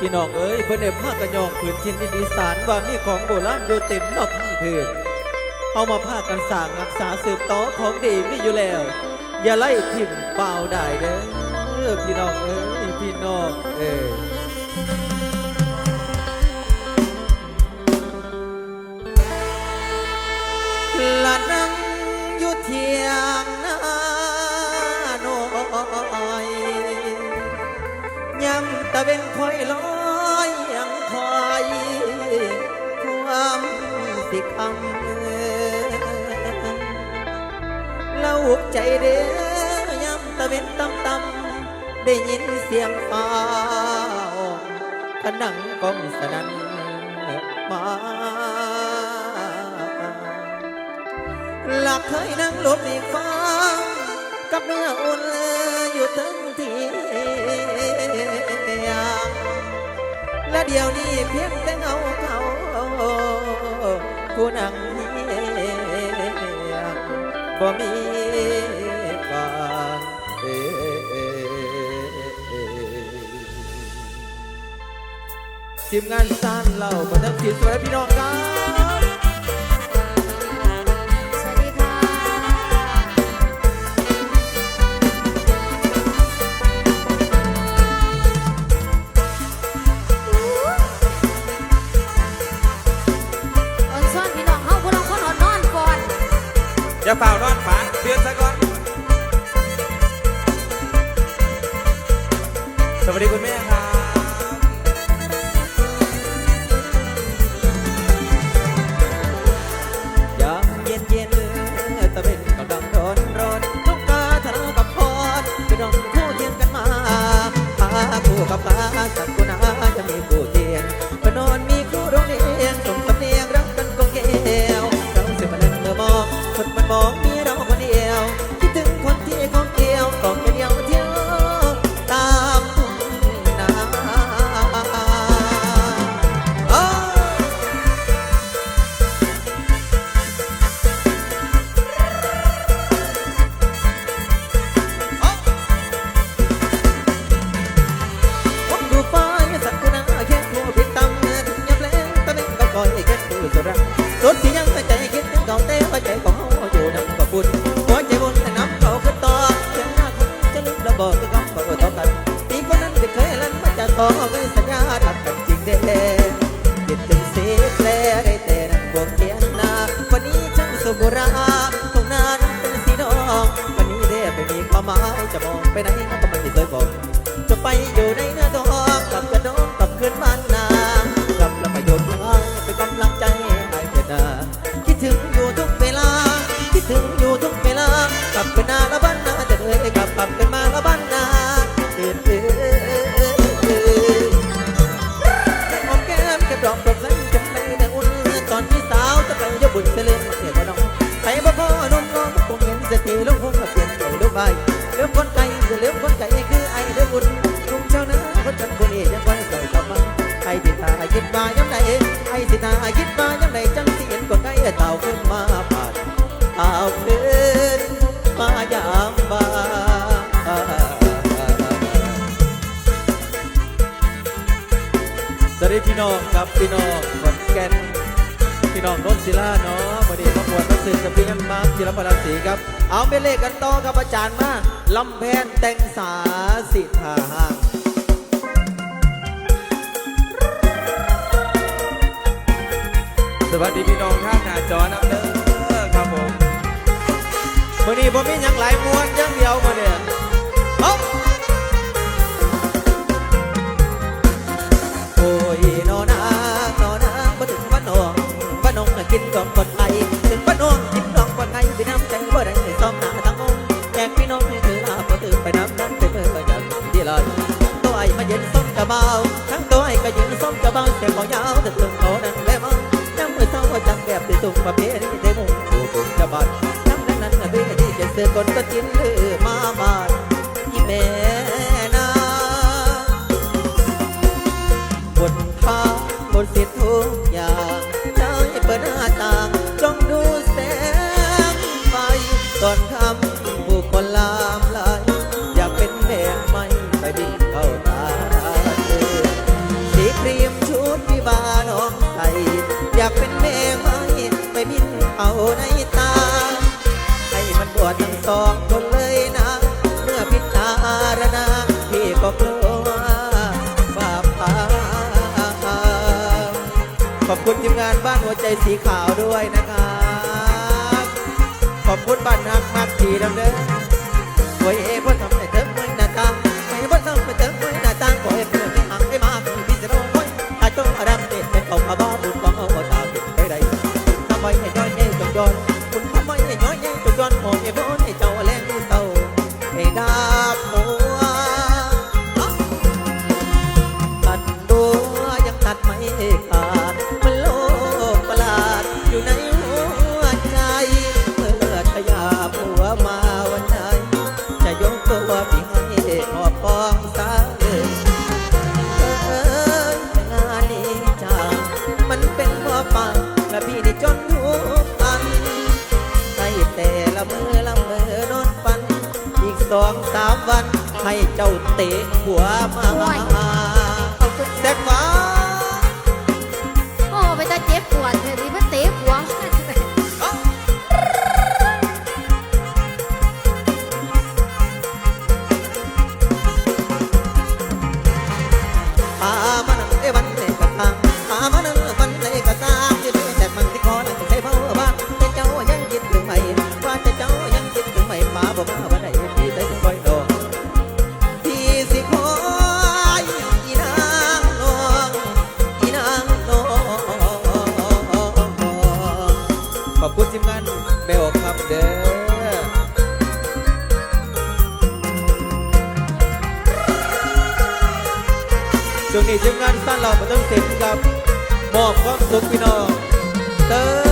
พี่น้องเอ้ยเพิ่นได้พากันยองผืนทินดินอีสานว่ามีของโบราณอยู่เต็มนอกทั้งผืนเอามาพากันสร้างรักษาสืบต่อของดีมีอยู่แล้ว อย่าไล่ทิ่มเปล่าได้เด้อพี่น้องเอ้ยพี่น้องเอ้ยละนั่งอยู่เทียงนาโน้อยย้ำตะเวนคอยลอ สิคำเอ่าหุบใจเด้ย้ำตะเวนตำตำได้ยินเสียงฟ้าผนังกองสนันมาหลักเคยนั่งลบหลีกฟังกับเนื้ออุ่นอยู่ทั้งทีและเดี๋ยวนี้เพียงแต่เงา ผู้นังเฮียงบ่มีการเอทีมงานสั้นเราบันทึกทีสวยพี่น้องกัน จะเฝ้านอนฝันเตือนซะก่อน สวัสดีคุณแม่ รังร ดีพี่น้องครับพี่น้องขอนแก่นพี่น้องนนศิลาเนาะวันนี้มาบวชมาสื่อกับพี่กันมาศิลปราศีครับ เอาไปเลขกันต่อกับอาจารย์มาลำแพนแตงสาสิทาหางสวัสดีพี่น้องท่านหน้าจอน้ำเด้อครับผมวันนี้ผมมีอย่างหลายมวนอย่างเดียว บาเสียงของยาวถึงถึงเขานั่งแล้วมั้งน้ำมือเศร้าจังแบบที่สุ่มประเภทนี้ได้มุ่งผู้ปุ่มจะบาดน้ำนั้นนั้นน่ะด้ยที่จะเสือคนก็จิ้นลือมาบาดอีแม่นาบนทางบนสิทธิ์ทุกอย่างใจเปิดหน้าต่างจ้องดูแสงไฟก่อนทำ เอาในตา ให้มันบวดทั้งสองคนเลยนะ เมื่อพิจารณาพี่ก็กลัวบาปขอบคุณทีมงานบ้านหัวใจสีขาวด้วยนะครับขอบคุณบ้านนักมากทีดังเด้อหวยเอพ่อทำแต่ ให้เจ้าเตะหัวมา ช่วงนี้ทีมงานสั้นเราประต้องเสร็จกับมอบความสุขพี่น้องเติม